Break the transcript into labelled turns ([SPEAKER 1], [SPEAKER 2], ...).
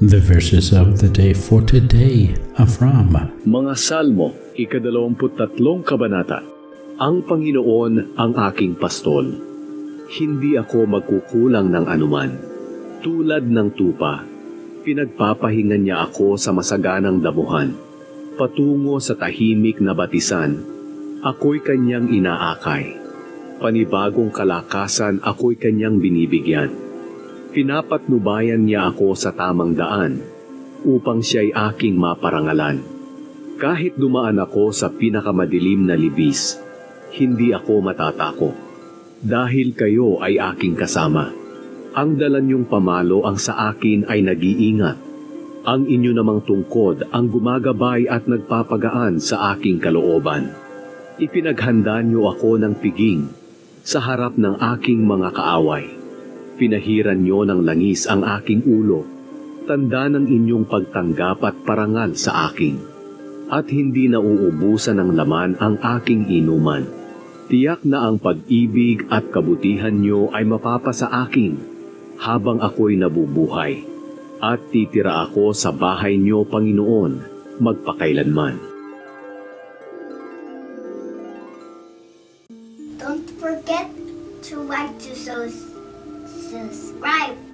[SPEAKER 1] The verses of the day for today are from
[SPEAKER 2] Mga Salmo, ikadalawamput-tatlong kabanata. Ang Panginoon ang aking pastol. Hindi ako magkukulang ng anuman. Tulad ng tupa, pinagpapahingan niya ako sa masaganang damuhan. Patungo sa tahimik na batisan, ako'y kanyang inaakay. Panibagong kalakasan ako'y kanyang binibigyan. Pinapatnubayan niya ako sa tamang daan upang siya'y aking maparangalan. Kahit dumaan ako sa pinakamadilim na libis, hindi ako matatako. Dahil kayo ay aking kasama. Ang dala niyong pamalo ang sa akin ay nag-iingat. Ang inyo namang tungkod ang gumagabay at nagpapagaan sa aking kalooban. Ipinaghanda niyo ako ng piging sa harap ng aking mga kaaway. Pinahiran niyo ng langis ang aking ulo, tanda ng inyong pagtanggap at parangal sa akin. At hindi na uubusan ng laman ang aking inuman. Tiyak na ang pag-ibig at kabutihan niyo ay mapapasa akin habang ako'y nabubuhay. At titira ako sa bahay niyo, Panginoon, magpakailanman.
[SPEAKER 3] Don't forget to like to sus- subscribe.